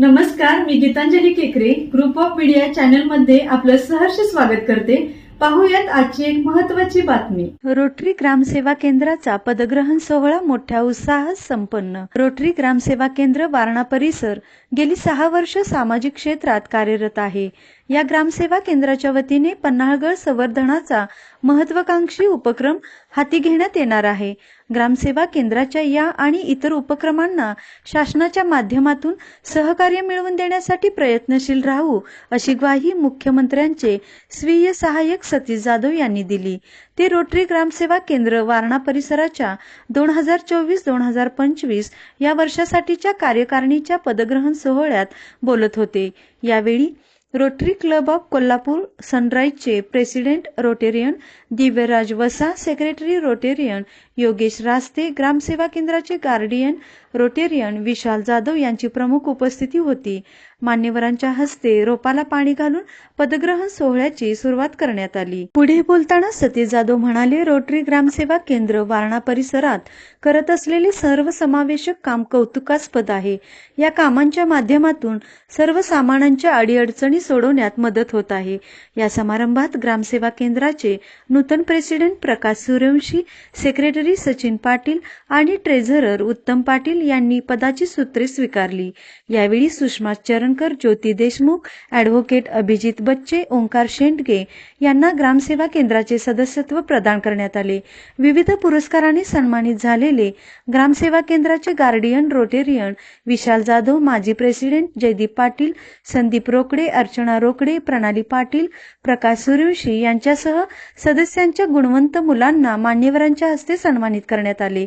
नमस्कार मी गीतांजली केकरे. Group of media चॅनलमध्ये आपलं सहर्ष स्वागत करते. पाहूयात आजची एक महत्वाची बातमी. रोटरी ग्रामसेवा केंद्राचा पदग्रहण सोहळा मोठ्या उत्साहात संपन्न. रोटरी ग्रामसेवा केंद्र वारणा परिसर गेली सहा वर्ष सामाजिक क्षेत्रात कार्यरत आहे. या ग्रामसेवा केंद्राच्या वतीने पन्हाळगड संवर्धनाचा महत्वाकांक्षी उपक्रम हाती घेण्यात येणार आहे. ग्रामसेवा केंद्राच्या या आणि इतर उपक्रमांना शासनाच्या माध्यमातून सहकार्य मिळवून देण्यासाठी प्रयत्नशील राहू अशी ग्वाही मुख्यमंत्र्यांचे स्वीय सहाय्यक सतीश जाधव यांनी दिली. ते रोटरी ग्रामसेवा केंद्र वारणा परिसराच्या दोन हजार चोवीस दोन हजार पंचवीस या वर्षासाठीच्या कार्यकारिणीच्या पदग्रहण सोहळ्यात बोलत होते. यावेळी rotary club of Kolhapur सनराईजचे president Rotarian Divyaraj Vasa secretary Rotarian Yogesh Raste ग्रामसेवा केंद्राचे गार्डियन रोटेरियन विशाल जाधव यांची प्रमुख उपस्थिती होती. मान्यवरांच्या हस्ते रोपाला पाणी घालून पदग्रहण सोहळ्याची सुरुवात करण्यात आली. पुढे बोलताना सतीश जाधव म्हणाले रोटरी ग्रामसेवा केंद्र वारणा परिसरात करत असलेले सर्वसमावेशक काम कौतुकास्पद आहे. या कामांच्या माध्यमातून सर्वसामान्यांच्या अडीअडचणी सोडवण्यात मदत होत आहे. या समारंभात ग्रामसेवा केंद्राचे नूतन प्रेसिडेंट प्रकाश सूर्यवंशी सेक्रेटरी सचिन पाटील आणि ट्रेझरर उत्तम पाटील यांनी पदाची सूत्रे स्वीकारली. यावेळी सुषमा चरणकर ज्योती देशमुख ॲडव्होकेट अभिजित बच्चे ओंकार शेंडगे यांना ग्रामसेवा केंद्राचे सदस्यत्व प्रदान करण्यात आले. विविध पुरस्काराने सन्मानित झालेले ग्रामसेवा केंद्राचे गार्डियन रोटेरियन विशाल जाधव माजी प्रेसिडेंट जयदीप पाटील संदीप रोकडे अर्चना रोकडे प्रणाली पाटील प्रकाश सूर्यवंशी यांच्यासह सदस्यांच्या गुणवंत मुलांना मान्यवरांच्या हस्ते सन्मानित करण्यात आले.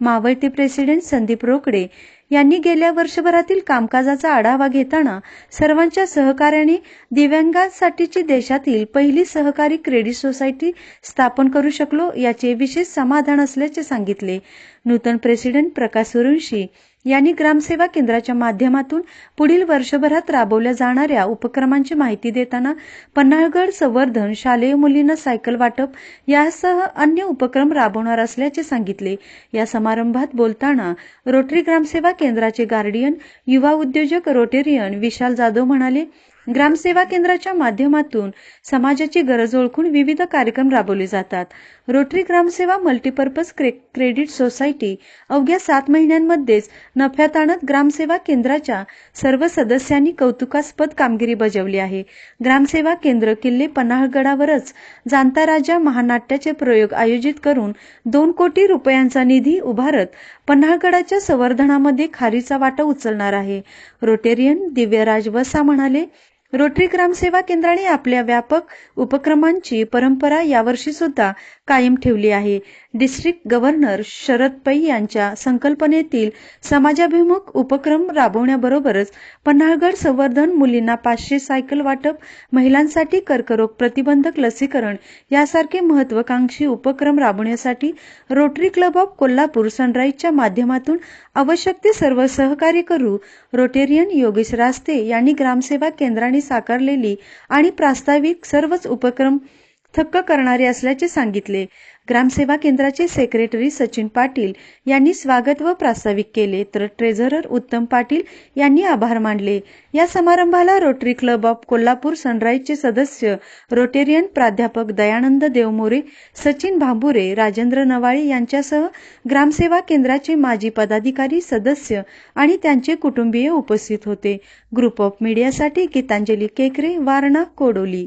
मावळते प्रेसिडेंट संदीप रोकडे यांनी गेल्या वर्षभरातील कामकाजाचा आढावा घेताना सर्वांच्या सहकार्याने दिव्यांगांसाठीची देशातील पहिली सहकारी क्रेडिट सोसायटी स्थापन करू शकलो याचे विशेष समाधान असल्याचे सांगितले. नूतन प्रेसिडेंट प्रकाश सूर्यवंशी यांनी ग्रामसेवा केंद्राच्या माध्यमातून पुढील वर्षभरात राबवल्या जाणाऱ्या उपक्रमांची माहिती देताना पन्हाळगड संवर्धन शालेय मुलींना सायकल वाटप यासह अन्य उपक्रम राबवणार असल्याचे सांगितले. या समारंभात बोलताना रोटरी ग्रामसेवा केंद्राचे गार्डियन युवा उद्योजक रोटेरियन विशाल जाधव म्हणाले ग्रामसेवा केंद्राच्या माध्यमातून समाजाची गरज ओळखून विविध कार्यक्रम राबवले जातात. रोटरी ग्रामसेवा मल्टीपर्पज क्रे क्रेडिट सोसायटी अवघ्या सात महिन्यांमध्येच नफ्यात आणत ग्रामसेवा केंद्राच्या सर्व सदस्यांनी कौतुकास्पद कामगिरी बजावली आहे. ग्रामसेवा केंद्र किल्ले पन्हाळगडावरच जाणता राजा महानाट्याचे प्रयोग आयोजित करून दोन कोटी रुपयांचा निधी उभारत पन्हाळगडाच्या संवर्धनामध्ये खारीचा वाटा उचलणार आहे. रोटेरियन दिव्यराज वसा म्हणाले रोटरी ग्रामसेवा केंद्राने आपल्या व्यापक उपक्रमांची परंपरा यावर्षी सुद्धा कायम ठेवली आहे. डिस्ट्रिक्ट गव्हर्नर शरद पै यांच्या संकल्पनेतील समाजाभिमुख उपक्रम राबवण्याबरोबरच पन्हाळगड संवर्धन मुलींना पाचशे सायकल वाटप महिलांसाठी कर्करोग प्रतिबंधक लसीकरण यासारखे महत्वाकांक्षी उपक्रम राबवण्यासाठी रोटरी क्लब ऑफ कोल्हापूर सनराईजच्या माध्यमातून आवश्यक ते सर्व सहकार्य करू रोटेरियन योगेश रास्ते यांनी ग्रामसेवा केंद्राने साकारलेली आणि प्रास्ताविक सर्वच उपक्रम थक्क करणारे असल्याचे सांगितले. ग्रामसेवा केंद्राचे सेक्रेटरी सचिन पाटील यांनी स्वागत व प्रास्ताविक केले. तर ट्रेझरर उत्तम पाटील यांनी आभार मानले. या समारंभाला रोटरी क्लब ऑफ कोल्हापूर सनराईजचे सदस्य रोटेरियन प्राध्यापक दयानंद देवमोरे सचिन भांबुरे राजेंद्र नवाळे यांच्यासह ग्रामसेवा केंद्राचे माजी पदाधिकारी सदस्य आणि त्यांचे कुटुंबीय उपस्थित होते. Group of मीडियासाठी Gitanjali Kekre Warna Kodoli.